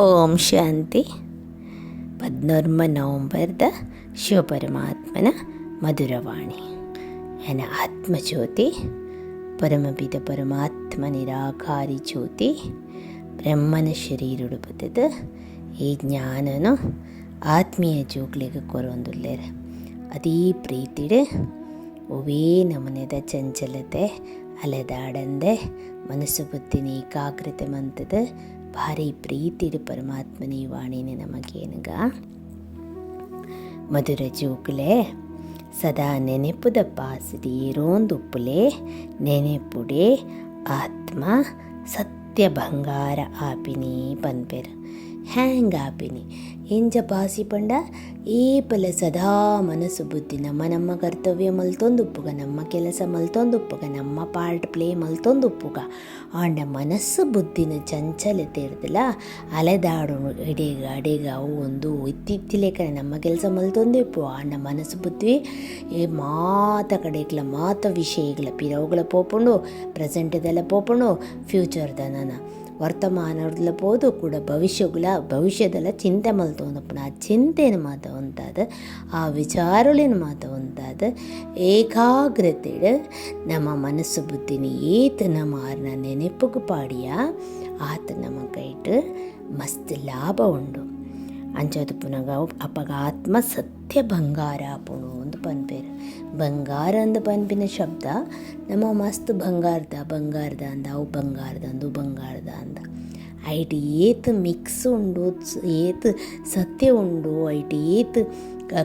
ಓಂ ಶಾಂತಿ. The ನವಂಬರ್ದ ಶಿವಪರಮಾತ್ಮನ ಮಧುರವಾಣಿ. ಎನ ಆತ್ಮಜ್ಯೋತಿ ಪರಮಪಿತ ಪರಮಾತ್ಮ ನಿರಾಕಾರಿ ಜ್ಯೋತಿ, ಬ್ರಹ್ಮನ ಶರೀರುಡು ಬತ್ತದ ಈ ಜ್ಞಾನನು ಆತ್ಮೀಯ ಜೋಗ್ಲಿಗೆ ಕೊರೊಂದುಲ್ಲೇರ. ಅದೇ ಪ್ರೀತಿಡ್ ಒವೇ ನಮನೆದ ಚಂಚಲತೆ, ಅಲೆದಾಡಂದೆ, ಮನಸ್ಸು ಬುದ್ಧಿನ ಏಕಾಗ್ರತೆ ಮಂತದ ಭಾರಿ ಪ್ರೀತಿದು ಪರಮಾತ್ಮನ ಈ ವಾಣಿನಿ ನಮಗೇನಗ? ಮಧುರ ಜೋಗುಲೆ ಸದಾ ನೆನೆಪುದ ಇರೋಂದು ಏರೋಂದುಪ್ಪುಲೆ ನೆನೆಪುಡೆ ಆತ್ಮ ಸತ್ಯ ಬಂಗಾರ ಆಪಿನಿ ಪನ್ಪೆರ್ ಹ್ಯಾಂಗ್ ಆಪಿನಿ ಎಂಜ ಪಾಸಿ ಪಂಡ ಏಪಲ ಸದಾ ಮನಸ್ಸು ಬುದ್ಧಿ ನಮ್ಮ ನಮ್ಮ ಕರ್ತವ್ಯ ಮಲ್ತೊಂದುಪ್ಪುಗ, ನಮ್ಮ ಕೆಲಸ ಮಲ್ತೊಂದುಪ್ಪುಗ, ನಮ್ಮ ಪಾರ್ಟ್ ಪ್ಲೇ ಮಲ್ತೊಂದುಪ್ಪುಗ. ಆಂಡ ಮನಸ್ಸು ಬುದ್ಧಿನ ಚಂಚಲತೆ ಇರ್ತಲ್ಲ ಅಲೆದಾಡು ಎಡೆಗ ಅಡೆಗ ಅವು ಒಂದು ಇತ್ತಿತ್ತಿಲೇಕರೆ ನಮ್ಮ ಕೆಲಸ ಮಲ್ತೊಂದಿಪ್ಪು. ಆಂಡ ಮನಸ್ಸು ಬುದ್ಧಿ ಏ ಮಾತ ಕಡೆಗ್ಲ, ಮಾತ ವಿಷಯಗಳ ಪಿರವುಗಳ ಪೋಪುಂಡು ಪ್ರೆಸೆಂಟ್ದೆಲ್ಲ ಪೋಪುಂಡು ಫ್ಯೂಚರ್ದ ನನ್ನ. ವರ್ತಮಾನಡ್ಲ ಬೋದು ಕೂಡ ಭವಿಷ್ಯಗಳ ಭವಿಷ್ಯದಲ್ಲ ಚಿಂತೆ ಮಲ್ತೊಂದಪ್ಪಣ ಆ ಚಿಂತೆನ ಮಾತ ಆ ವಿಚಾರಳಿನ ಮಾತ ಏಕಾಗ್ರತೆ ನಮ್ಮ ಮನಸ್ಸು ಬುದ್ಧಿನ ಏತನ ಮಾರ್ನ ನೆನೆಪುಗು ಪಾಡಿಯ ಆತ ನಮ್ಮ ಕೈಟ್ ಮಸ್ತ್ ಲಾಭ ಉಂಡು ಅಂಚದು ಪುನಗ ಆತ್ಮ ಸತ್ಯ ಬಂಗಾರ ಪುಣು ಒಂದು ಪನ್ಪೇರ ಬಂಗಾರ ಅಂದ ಪನ್ಪಿನ ಶಬ್ದ ನಮ್ಮ ಮಸ್ತ್ ಬಂಗಾರದ ಬಂಗಾರದ ಅಂದ, ಅವು ಬಂಗಾರದ ಅಂದು ಬಂಗಾರದ ಅಂದ. ಐಟ್ ಏತ್ ಮಿಕ್ಸ್ ಉಂಡು ಏತ್ ಸತ್ಯ ಉಂಡು, ಐಟ್ ಏತ್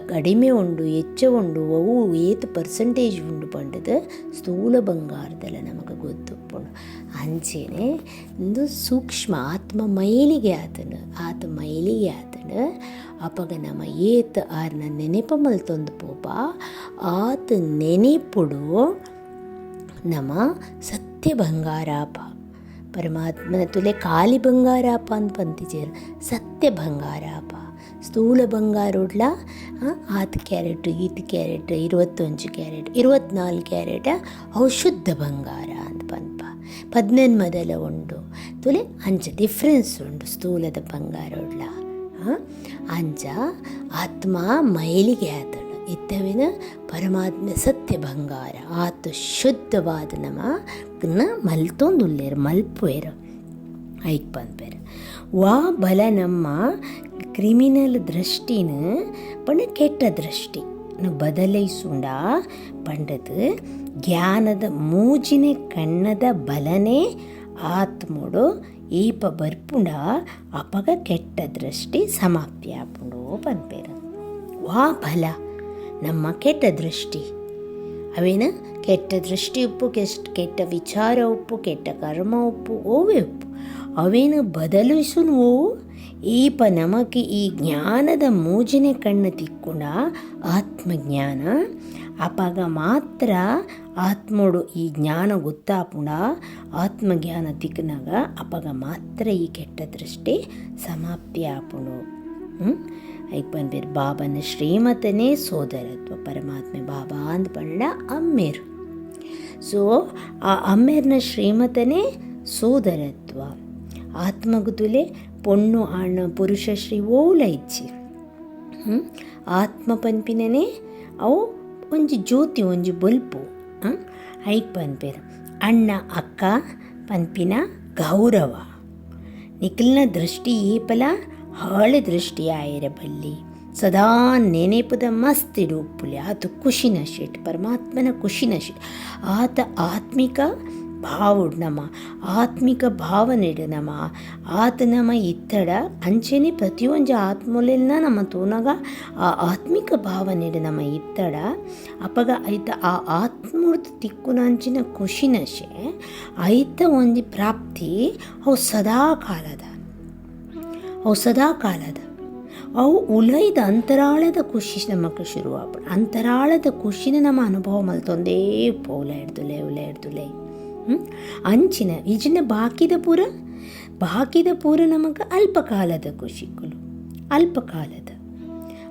ಕಡಿಮೆ ಉಂಡು, ಹೆಚ್ಚ ಉಂಡು, ಅವು ಏತ್ ಪರ್ಸೆಂಟೇಜ್ ಉಂಡು ಪಂಡದ ಸ್ಥೂಲ ಬಂಗಾರದಲ್ಲ ನಮಗೆ ಗೊತ್ತುಪ್ಪುಂಡು ಅಂಚೆನೆ ಒಂದು ಸೂಕ್ಷ್ಮ ಆತ್ಮ ಮೈಲಿಗೆ ಆತನು, ಆತ ಮೈಲಿಗೆ ಆತನು ಅಪಗ ನಮ್ಮ ಏತ್ ಆರ್ನ ನೆನೆಪ ಮಲ್ತೊಂದು ಪೋಪ ಆತ ನೆನೆಪುಡು ನಮ್ಮ ಸತ್ಯ ಬಂಗಾರಾಪ ಪರಮಾತ್ಮನ ತುಲೆ ಖಾಲಿ ಬಂಗಾರಾಪ ಅಂತ ಪಂತಿಜೇರು ಸತ್ಯ ಬಂಗಾರಾಪ ಸ್ಥೂಲ ಬಂಗಾರುಡ್ಲ ಆತ್ ಕ್ಯಾರೆಟ್, ಈತ್ ಕ್ಯಾರೆಟ್, ಇರುವತ್ತೊಂಜು ಕ್ಯಾರೆಟ್ ಇರುವತ್ನಾಲ್ಕು ಕ್ಯಾರೆಟ್ ಅವು ಶುದ್ಧ ಬಂಗಾರ ಅಂತ ಪನ್ಪ ಪದ್ನೆನ್ಮದಲ ಉಂಡು. ತುಲೆ ಅಂಚ ಡಿಫ್ರೆನ್ಸ್ ಉಂಡು, ಸ್ಥೂಲದ ಬಂಗಾರ ಉಡ್ಲ. ಅಂಚ ಆತ್ಮ ಮೈಲಿಗೆ ಆತಳು. ಇತ್ತವಿನ ಪರಮಾತ್ಮ ಸತ್ಯ ಬಂಗಾರ. ಆತ ಶುದ್ಧವಾದ ನಮ ಮಲ್ತೊಂದುಲ್ಲೇರು, ಮಲ್ಪುವೆರು. ಐಕ್ ಬಂದ್ಬೇರು ವಾ ಬಲ ನಮ್ಮ ಕ್ರಿಮಿನಲ್ ದೃಷ್ಟಿನ ಪಂಡ ಕೆಟ್ಟ ದೃಷ್ಟಿ. ಬದಲೈಸುಂಡ ಪಂಡದು ಜ್ಞಾನದ ಮೂಜಿನ ಕಣ್ಣದ ಬಲನೆ ಆತ್ಮಡು ಈಪ ಬರ್ಪುಂಡ ಅಪಗ ಕೆಟ್ಟ ದೃಷ್ಟಿ ಸಮಾಪ್ತಿ ಆಪುಂಡು ಪನ್ಪೇರು ವಾ ಬಲ ನಮ್ಮ ಕೆಟ್ಟ ದೃಷ್ಟಿ ಅವೇನ ಕೆಟ್ಟ ದೃಷ್ಟಿ ಉಪ್ಪು ಕೆಸ್ಟ್ ಕೆಟ್ಟ ವಿಚಾರ ಉಪ್ಪು ಕೆಟ್ಟ ಕರ್ಮ ಉಪ್ಪು ಓವೇ ಉಪ್ಪು ಅವೇನು ಬದಲಿಸುನು ಈಪ ನಮಗೆ ಈ ಜ್ಞಾನದ ಮೂಜನೆ ಕಣ್ಣು ತಿಕ್ಕುಣ ಆತ್ಮಜ್ಞಾನ. ಅಪಾಗ ಮಾತ್ರ ಆತ್ಮೋಡು ಈ ಜ್ಞಾನ ಗೊತ್ತಾಪುಂಡ ಆತ್ಮಜ್ಞಾನ ತಿಕ್ಕನಾಗ ಅಪಾಗ ಮಾತ್ರ ಈ ಕೆಟ್ಟ ದೃಷ್ಟಿ ಸಮಾಪ್ತಿ ಆಪುಂಡು ಐಕ್ ಬಂದ್ಬೇರು ಬಾಬನ ಶ್ರೀಮತನೇ ಸೋದರತ್ವ, ಪರಮಾತ್ಮೆ ಬಾಬಾ ಅಂದ್ ಪಂಡ ಅಮ್ಮೇರು. ಸೊ, ಆ ಅಮ್ಮೇರ್ನ ಶ್ರೀಮತನೇ ಸೋದರತ್ವ. ಆತ್ಮಗುದುಲೆ ಪೊಣ್ಣು ಆಣ ಪುರುಷ, ಶ್ರೀ ಓಲ ಇಚ್ಚಿ ಆತ್ಮ ಪನ್ಪಿನೇ ಅವು ಒಂಜಿ ಜ್ಯೋತಿ, ಒಂಜಿ ಬಲ್ಪು. ಐಕ್ ಪನ್ಪೇರು. ಅಣ್ಣ, ಅಕ್ಕ, ಪನ್ಪಿನ ಗೌರವ. ನಿಖಿಲ್ನ ದೃಷ್ಟಿ ಏಪಲ, ಹಾಳೆ ದೃಷ್ಟಿ ಆಯರ ಬಲ್ಲಿ. ಸದಾ ನೆನೆಪದ ಮಸ್ತಿಡು ಉಪ್ಪುಲಿ ಆತ ಖುಷಿನ ಶೇಟ್, ಪರಮಾತ್ಮನ ಖುಷಿನ ಶೇಟ್. ಆತ ಆತ್ಮಿಕ ನಮ, ಆತ್ಮಿಕ ಭಾವನೆಡ್ ನಮ. ಆತ ನಮ ಇತ್ತಡ, ಅಂಚೆನೆ ಪ್ರತಿಯೊಂದು ಆತ್ಮಲೆಲ್ಲ ನಮ್ಮ ತೂನಗ ಆ ಆತ್ಮಿಕ ಭಾವನೆಡ್ ನಮ ಇತ್ತಡ. ಅಪಗ ಐತ ಆ ಆತ್ಮೂರ್ತ ತಿಕ್ಕುನಂಚಿನ ಖುಷಿನಶೆ, ಐತ ಒಂಜಿ ಪ್ರಾಪ್ತಿ ಅವು ಸದಾ ಕಾಲದ. ಅವು ಸದಾ ಕಾಲದ. ಅವು ಉಲೈದ ಅಂತರಾಳದ ಖುಷಿ ನಮಗೆ ಶುರುವಾಗ ಅಂತರಾಳದ ಖುಷಿನ ನಮ್ಮ ಅನುಭವ ಮಲ್ತೊಂದೇ ಪೋಲ ಹಿಡ್ದುಲೆ ಉಲ ಹಿಡ್ದುಲೆ ಅಂಚಿನ ಈಜಿನ ಬಾಕಿದ ಪೂರ ಬಾಕಿದ ಪೂರ ನಮಗೆ ಅಲ್ಪಕಾಲದ ಖುಷಿಗಳು ಅಲ್ಪಕಾಲದ.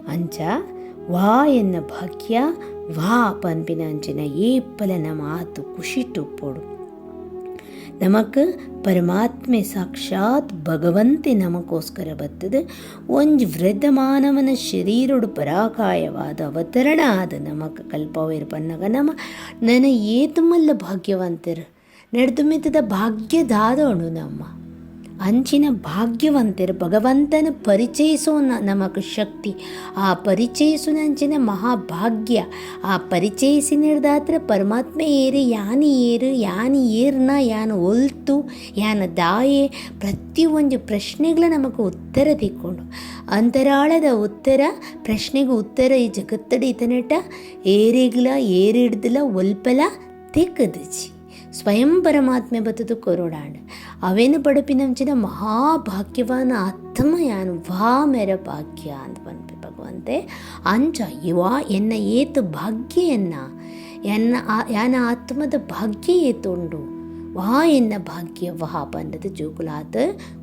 ಅಂಚ, ವಾ ಎನ್ನ ಭಾಗ್ಯ, ವಾ ಪನ್ಪಿನ ಅಂಚಿನ ಏಪಲನ ನಮ್ಮ ಆತು ಖುಷಿ ಟುಪ್ಪೋಡು ನಮಕ್ ಪರಮಾತ್ಮೆ ಸಾಕ್ಷಾತ್ ಭಗವಂತೆ ನಮಗೋಸ್ಕರ ಬತ್ತದೆ ಒಂಜಿ ವೃದ್ಧ ಮಾನವನ ಶರೀರಡು ಪರಾಕಾಯವಾದ ಅವತರಣ ಆದ ನಮಕ್ ಕಲ್ಪವೇರು ಪನ್ನಗ ನಮ. ನನ ಏತು ಮಲ್ಲ ಭಾಗ್ಯವಂತರು? ನಡೆದು ಮಿತ್ತದ ಭಾಗ್ಯದಾದವನು ನಮ್ಮ. ಅಂಚಿನ ಭಾಗ್ಯವಂತರು ಭಗವಂತನ ಪರಿಚಯಿಸೋ ನಮಗೆ ಶಕ್ತಿ. ಆ ಪರಿಚಯಿಸುನಂಚಿನ ಮಹಾಭಾಗ್ಯ. ಆ ಪರಿಚಯಿಸಿ ನಿರ್ದಾತ್ರ ಪರಮಾತ್ಮ ಏರು, ಯಾನಿ ಏರು, ಯಾನಿ ಏರ್ನ, ಯಾನು ಒಲ್ತು, ಯಾನ ದಾಯೆ ಪ್ರತಿಯೊಂದು ಪ್ರಶ್ನೆಗಳ ನಮಗೆ ಉತ್ತರ ತಿಕ್ಕೊಂಡು ಅಂತರಾಳದ ಉತ್ತರ, ಪ್ರಶ್ನೆಗೆ ಉತ್ತರ ಈ ಜಗತ್ತಡಿ ಇತನಟ ಏರಿಗ್ಲ, ಏರಿಡ್ದಲ, ಒಲ್ಪಲ ತೆಕ್ಕದಜಿ ಸ್ವಯಂ ಪರಮಾತ್ಮೆ ಬತ್ತದು ಕೊರೋಡಾಂಡ್. ಅವೇನು ಪಡಪಿನಂಚಿನ ಮಹಾಭಾಗ್ಯವಾನ ಅತ್ತಮ ಯಾನು ವಾ ಮೆರ ಭಾಗ್ಯ ಅಂತ ಬಂದ್ಪಿ ಭಗವಂತೆ. ಅಂಚ ಯುವ ಎನ್ನ ಏತು ಭಾಗ್ಯ ಎನ್ನ? ಎನ್ನ ಯಾನ ಆತ್ಮದ ಭಾಗ್ಯ ಏತುಂಡು? ವಾ ಎನ್ನ ಭಾಗ್ಯ ವಹ ಬಂದದ ಜೋಕುಲಾತ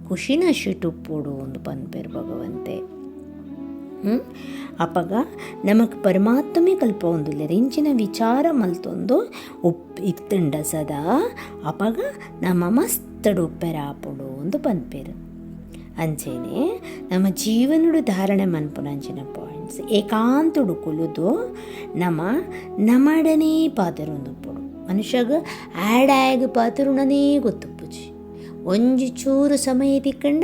ಖುಷಿನ ಶಿಟುಪ್ಪುಡು ಅಂತ ಬಂದ್ಬೇರು ಭಗವಂತೆ. ಅಪಗ ನಮಕ್ ಪರಮಾತ್ಮೆ ಕಲ್ಪ ಒಂದುಲ್ಲೆ ರೆಂಚಿನ ವಿಚಾರ ಮಲ್ತೊಂದು ಉಪ್ ಇತ್ತುಂಡ ಸದಾ. ಅಪಗ ನಮ್ಮ ಮಸ್ತಡು ಉಪ್ಪೆರಾಪುಡು ಒಂದು ಪನ್ಪೇರು. ಅಂಚೇನೆ ನಮ್ಮ ಜೀವನಡು ಧಾರಣೆ ಮನ್ಪುನ ಅಂಚಿನ ಪಾಯಿಂಟ್ಸ್ ಏಕಾಂತಡು ಕುಲುದು ನಮ್ಮ ನಮಡನೇ ಪಾತೆರೊಂದುಪ್ಪುಡು ಮನುಷ್ಯಗ ಆ್ಯಡ್ ಗೊತ್ತು ಗೊತ್ತುಪ್ಪುಜಿ. ಒಂಜಿ ಚೂರು ಸಮಯ ತಿಕ್ಕಂಡ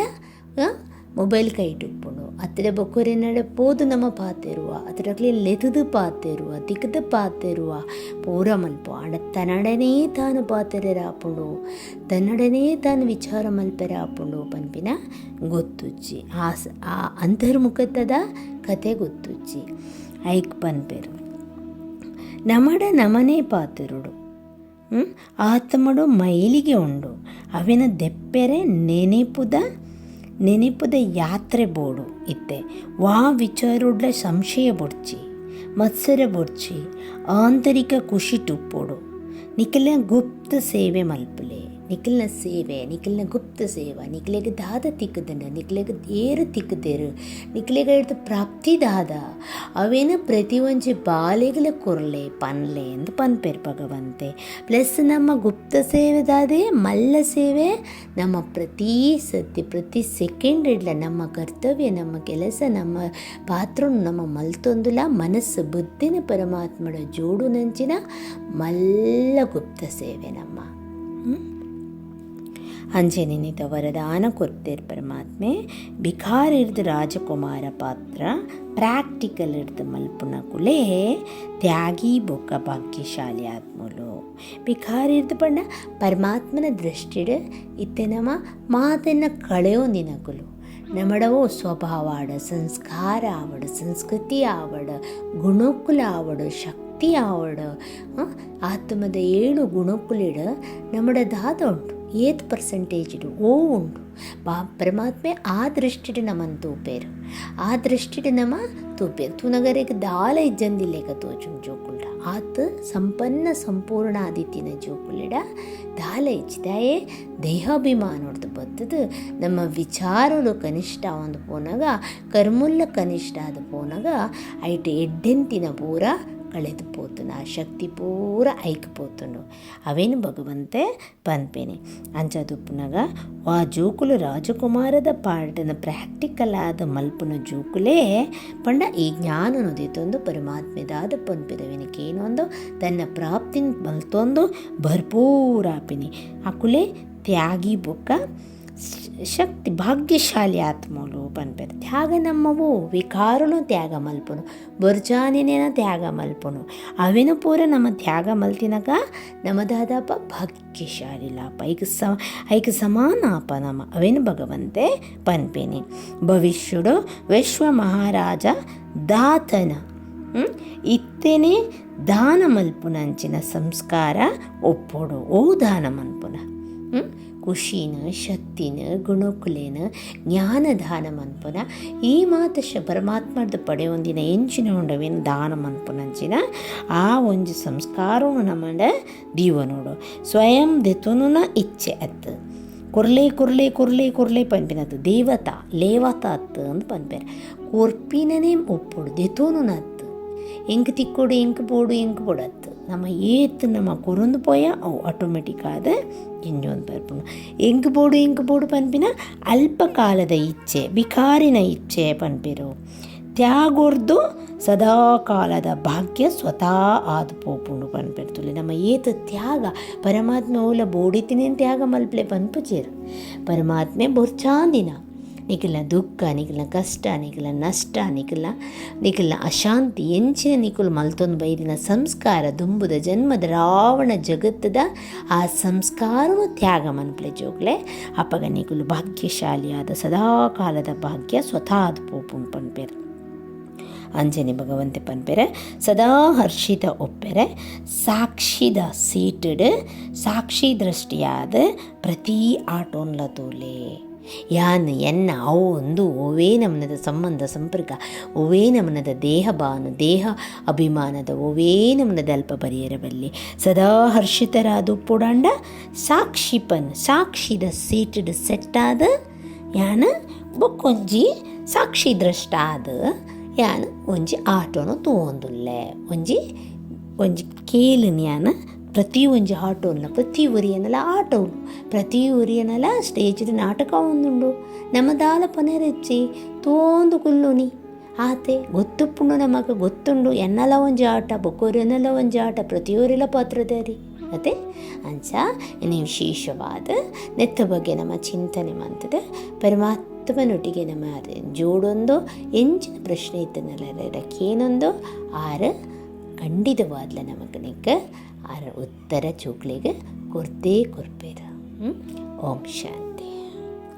ಮೊಬೈಲ್ ಕೈಟುಪ್ಪುಡು ಅತ್ತಿರ ಬೊಕ್ಕರೆ ನಡೆ ಪೋದು ನಮ್ಮ ಪಾತೆರುವ. ಅದರಲ್ಲಿ ಲೆತುದು ಪಾತೆರುವ, ದಿಕ್ಕದ ಪಾತೆರುವ. ಪೂರ ಮಲ್ಪ ಆಡ ತನ್ನಡನೇ ತಾನು ಪಾತೆರಾಪುಂಡು ತನ್ನಡನೇ ತಾನು ವಿಚಾರ ಮಲ್ಪೆರಾಪುಂಡು ಪನ್ಪಿನ ಗೊತ್ತುಜ್ಜಿ ಆ ಅಂತರ್ಮುಖತದ ಕತೆ ಗೊತ್ತುಜ್ಜಿ ಐಕ್ ಪನ್ಪೆರು. ನಮಡ ನಮನೇ ಪಾತೆರುಡು? ಆತ್ಮಡು ಮೈಲಿಗೆ ಉಂಡು. ಅವಿನ ದೆಪ್ಪೆರೆ ನೆನೆಪುದ ನೆನೆಪುದ ಯಾತ್ರೆ ಬೋಡು ಇತ್ತೆ. ವಾ ವಿಚಾರುಡ್ಲ ಸಂಶಯ ಬೊಡ್ಚಿ, ಮತ್ಸರ ಬೊಡ್ಚಿ, ಆಂತರಿಕ ಖುಷಿ ಟುಪ್ಪೋಡು. ನಿಖಲ ಗುಪ್ತ ಸೇವೆ ಮಲ್ಪುಲೆ. ನಿಖಿಲ್ನ ಸೇವೆ, ನಿಖಿಲ್ನ ಗುಪ್ತ ಸೇವೆ, ನಿಖಿಲೆಗೆ ದಾದ ತಿಕ್ಕದಂಡ, ನಿಖಿಲೆಗೆ ಏರು ತಿಕ್ಕದೇರು ನಿಖಿಲೆಗೆ ಪ್ರಾಪ್ತಿ ದಾದ, ಅವೇನ ಪ್ರತಿ ಒಂಜಿ ಬಾಲೆಗಳ ಕೊರ್ಲೆ, ಪನ್ಲೆ ಎಂದು ಪನ್ಪೇರು ಭಗವಂತೆ. ಪ್ಲಸ್ ನಮ್ಮ ಗುಪ್ತ ಸೇವೆ ದಾದೆ, ಮಲ್ಲ ಸೇವೆ, ನಮ್ಮ ಪ್ರತಿ ಸತಿ ಪ್ರತಿ ಸೆಕೆಂಡ್ ಇಡ್ಲ ನಮ್ಮ ಕರ್ತವ್ಯ, ನಮ್ಮ ಕೆಲಸ, ನಮ್ಮ ಪಾತ್ರ ನಮ್ಮ ಮಲ್ತೊಂದುಲ, ಮನಸ್ಸು ಬುದ್ಧಿನ ಪರಮಾತ್ಮಡ ಜೋಡು ನಂಚಿನ ಮಲ್ಲ ಗುಪ್ತ ಸೇವೆ ನಮ್ಮ. ಹ್ಮ್? ಅಂಜನಿನಿತ ವರದಾನ ಕೊರ್ತೇರ್ ಪರಮಾತ್ಮೆ. ಬಿಖಾರ್ ಇರ್ದು ರಾಜಕುಮಾರ ಪಾತ್ರ ಪ್ರಾಕ್ಟಿಕಲ್ ಇರ್ದು ಮಲ್ಪುಣ ಕುಲೆ, ತ್ಯಾಗಿ ಬೊಕ್ಕ ಭಾಗ್ಯಶಾಲಿ ಆತ್ಮಲು. ಬಿಖಾರ್ ಇರ್ದು ಪಂಡ ಪರಮಾತ್ಮನ ದೃಷ್ಟಿಡ್, ಇತ್ತೆ ನಮ್ಮ ಮಾತನ್ನು ಕಳೆಯೋ ನಿನಗುಲು ನಮ್ಮಡವೋ ಸ್ವಭಾವ ಆಡ, ಸಂಸ್ಕಾರ ಆವಡ, ಸಂಸ್ಕೃತಿ ಆವಡ, ಗುಣಕುಲ ಆವಡ, ಶಕ್ತಿ ಆವಡ ಆತ್ಮದ ಏಳು ಗುಣಕುಲಿಡ ನಮ್ಮಡ ದಾದ ಉಂಟು. ಏತ್ ಪರ್ಸೆಂಟೇಜ್ ಇಡು ಓ ಉಂಡು ಬಾ, ಪರಮಾತ್ಮೆ ಆ ದೃಷ್ಟಿಡ್ ನಮನ್ ತೂಪೇರು. ಆ ದೃಷ್ಟಿಡ್ ನಮ್ಮ ತೂಪೇರು. ತುನಗರೆಗೆ ದಾಲ ಇಜ್ಜಂದಿಲ್ಲೇಕ ತೋಜುಂ ಜೋಕುಲ್ಡ. ಆತ ಸಂಪನ್ನ ಸಂಪೂರ್ಣ ಆದಿತ್ಯನ ಜೋಕುಲಿಡ ದಾಲ ಇಚ್ಚಿದಾಯೇ ದೇಹಾಭಿಮಾನೋಡ್ದು ಬತ್ತದು ನಮ್ಮ ವಿಚಾರಲು ಕನಿಷ್ಠ ಒಂದು ಪೋನಾಗ, ಕರ್ಮುಲ್ಲ ಕನಿಷ್ಠ ಅದು ಪೋನಾಗ, ಐಟ್ ಎಡ್ಡೆಂತಿನ ಪೂರ ಕಳೆದು ಪೋತುನ ಆ ಶಕ್ತಿ ಪೂರ ಐಕ್ಪೋತುಂಡು ಅವೇನು ಭಗವಂತೆ? ಪನ್ಪೇನೆ ಅಂಚದುಪ್ಪುನಗ ಆ ಜೂಕುಲು ರಾಜಕುಮಾರದ ಪಾಠನ ಪ್ರಾಕ್ಟಿಕಲ್ ಆದ ಮಲ್ಪುನ ಜೂಕುಲೇ, ಪಂಡ ಈ ಜ್ಞಾನ ನೋದಿತ್ತೊಂದು ಪರಮಾತ್ಮೆದಾದ ಪನ್ಪಿದವೇನಕ್ಕೇನೊಂದು ತನ್ನ ಪ್ರಾಪ್ತಿನ ಮಲ್ತೊಂದು ಭರ್ಪೂರಾಪಿನಿ. ಅಕುಲೆ ತ್ಯಾಗಿ ಬೊಕ್ಕ ಶಕ್ತಿ ಭಾಗ್ಯಶಾಲಿ ಆತ್ಮಲು ಪನ್ಪೆರ್ ತ್ಯಾಗ ನಮ್ಮವು ವಿಕಾರನು ತ್ಯಾಗ ಮಲ್ಪುನು ಬೊರ್ಜಾನಿನೇನ ತ್ಯಾಗ ಮಲ್ಪುನು ಅವೇನು ಪೂರ ನಮ್ಮ ತ್ಯಾಗ ಮಲ್ತಿನಾಗ ನಮ್ಮದಾದಪ್ಪ ಭಾಗ್ಯಶಾಲಿ ಲಾಪ ಐಕ ಸಮ, ಐಕ ಸಮಾನಾಪ ನಮ್ಮ ಅವೇನು ಭಗವಂತೆ ಪನ್ಪೇನೆ ಭವಿಷ್ಯುಡು ವಿಶ್ವ ಮಹಾರಾಜ ದಾತನ? ಇತ್ತೇನೆ ದಾನ ಮಲ್ಪುನಂಚಿನ ಸಂಸ್ಕಾರ ಒಪ್ಪೋಡು, ಓ ದಾನ ಮನ್ಪುನ ಹ್ಮ್? ಖುಷಿನ, ಶಕ್ತಿನ, ಗುಣಕುಲೇನ ಜ್ಞಾನದಾನ ಮನ್ಪುನ ಈ ಮಾತ ಶ ಪರಮಾತ್ಮದ ಒಂದಿನ ಎಂಚಿನ ಉಂಡವೇನು ದಾನ ಮನ್ಪುನಂಚಿನ ಆ ಒಂಜಿ ಸಂಸ್ಕಾರವು ನಮ್ಮಂಡ ದೀವನೋಡು ಸ್ವಯಂ ದೆತುನುನ ಇಚ್ಛೆ ಅತ್ತು. ಕುರ್ಲೆ ಕುರ್ಲೆ ಕುರ್ಲೆ ಕುರ್ಲೆ ಪನ್ಪಿನತ್ತು. ದೇವತ, ಲೇವತ ಅತ್ತು ಅಂತ ಪನ್ಪೇರು. ಕೊರ್ಪಿನನೇ ಒಪ್ಪುಡು ದೆತೋನು ಅತ್ತು. ಎಂಕ್ ತಿಕ್ಕೋಡು, ಎಂಕ್ ಬೋಡು, ಎಂಕ್ ಬೊಡತ್ತು ನಮ್ಮ ಏತ್ ನಮ್ಮ ಕೊರೊಂದು ಪೋಯ ಅವು ಆಟೋಮೆಟಿಕ್ ಆದ ಇನ್ನೊಂದು ಬರ್ಪುಂಡು ಎಂಕ್ ಬೋಡು ಎಂಕ್ ಬೋಡು ಪನ್ಪಿನ ಅಲ್ಪಕಾಲದ ಇಚ್ಛೆ ಬಿಕಾರಿನ ಇಚ್ಛೆ ಪನ್ಪಿರು ತ್ಯಾಗೊರ್ದು ಸದಾಕಾಲದ ಭಾಗ್ಯ ಸ್ವತಃ ಆದು ಪೋಪುಂಡು ಪನ್ಪೆರ್ತುಲೆ ನಮ್ಮ ಏತ ತ್ಯಾಗ ಪರಮಾತ್ಮ ಓಲ ಬೋಡಿತಿನ ತ್ಯಾಗ ಮಲ್ಪಲೆ ಪನ್ಪುಜೇರು ಪರಮಾತ್ಮೆ ಬೊರ್ಚಾಂದಿನ ನಿಖಿಲ ದುಃಖ, ನಿಖಿಲ ಕಷ್ಟ, ನಿಖಿಲ ನಷ್ಟ, ನಿಖಿಲ ನಿಖಿಲ ಅಶಾಂತಿ, ಎಂಚಿನ ನಿಖುಲು ಮಲ್ತೊಂದು ಬೈರಿನ ಸಂಸ್ಕಾರ, ದುಂಬುದ ಜನ್ಮದ ರಾವಣ ಜಗತ್ತದ ಆ ಸಂಸ್ಕಾರವು ತ್ಯಾಗ ಮನ್ಪಲೆ ಜೋಗ್ಲೆ. ಅಪ್ಪಗ ನಿಖುಲು ಭಾಗ್ಯಶಾಲಿಯಾದ ಸದಾಕಾಲದ ಭಾಗ್ಯ ಸ್ವತಃ ಪೋಪುಂಡು ಪನ್ಪೇರು. ಅಂಜನಿ ಭಗವಂತೆ ಪನ್ಪೆರೆ, ಸದಾ ಹರ್ಷಿತ ಒಪ್ಪೆರೆ. ಸಾಕ್ಷಿದ ಸೀಟಡ್, ಸಾಕ್ಷಿ ದೃಷ್ಟಿಯಾದ ಪ್ರತಿ ಆಟೋನ್ಲ ತೋಲೆ. ಯಾನ್ ಎನ್ನ, ಅವು ಒಂದು ಓವೇ ನಮನದ ಸಂಬಂಧ, ಸಂಪರ್ಕ ಓವೇ ನಮನದ ದೇಹ ಬಾನು, ದೇಹ ಅಭಿಮಾನದ ಓವೇ ನಮನದ ಅಲ್ಪ ಬರೆಯರಬಲ್ಲಿ ಸದಾ ಹರ್ಷಿತರಾದ ಪುಡಾಂಡ ಸಾಕ್ಷಿಪನ್ ಸಾಕ್ಷಿದ ಸೀಟಡ್ ಸೆಟ್ಟಾದ, ಯಾನ, ಬೊಕ್ಕೊಂಜಿ ಸಾಕ್ಷಿ ದ್ರಷ್ಟಾದ, ಯಾನ್, ಒಂಜಿ ಆಟೋನು ತೂವೊಂದುಲ್ಲೆ. ಒಂಜಿ ಒಂಜಿ ಕೇಳಿನ ಯಾನ ಪ್ರತಿ ಒಂಜಿ ಆಟೋಲ್ಲ ಪ್ರತಿ ಒರಿಯನಲ ಆಟೋ ಉಂಡು, ಪ್ರತಿ ಒರಿಯನಲ ಸ್ಟೇಜ್ಡ್ ನಾಟಕ ಒಂದುಂಡು. ನಮದಾಲ ಪನೆರೆಚ್ಚಿ ತೋಂದು ಕುಲ್ಲುನಿ ಆತೆ ಗೊತ್ತುಪ್ಪುಂಡು ನಮಗೆ, ಗೊತ್ತುಂಡು ಎನ್ನಲ ಒಂಜಿ ಆಟ ಬೊಕ್ಕೊರಿಯನಲ ಒಂಜಿ ಆಟ ಪ್ರತಿಯೊರಿಲ ಪಾತ್ರಧಾರಿ ಅದೇ ಅಂಚ, ಇನ್ನು ವಿಶೇಷವಾದ ನೆತ್ತ ಬಗ್ಗೆ ನಮ್ಮ ಚಿಂತನೆ ಮಾಡ್ತದೆ ಪರಮಾತ್ಮನೊಟ್ಟಿಗೆ ನಮ್ಮ ಜೋಡೊಂದು, ಎಂಚಿನ ಪ್ರಶ್ನೆ ಇತ್ತನಲ್ಲ ಏನೊಂದು ಆರು ಖಂಡಿತವಾದ್ಲ ನಮಗನಿಗೆ ಆರ ಉತ್ತರ ಚೂಕ್ಲಿಗೆ ಕೊರ್ದೇ ಕೊರ್ಪೇರ ಓಂ ಶಾಂತಿ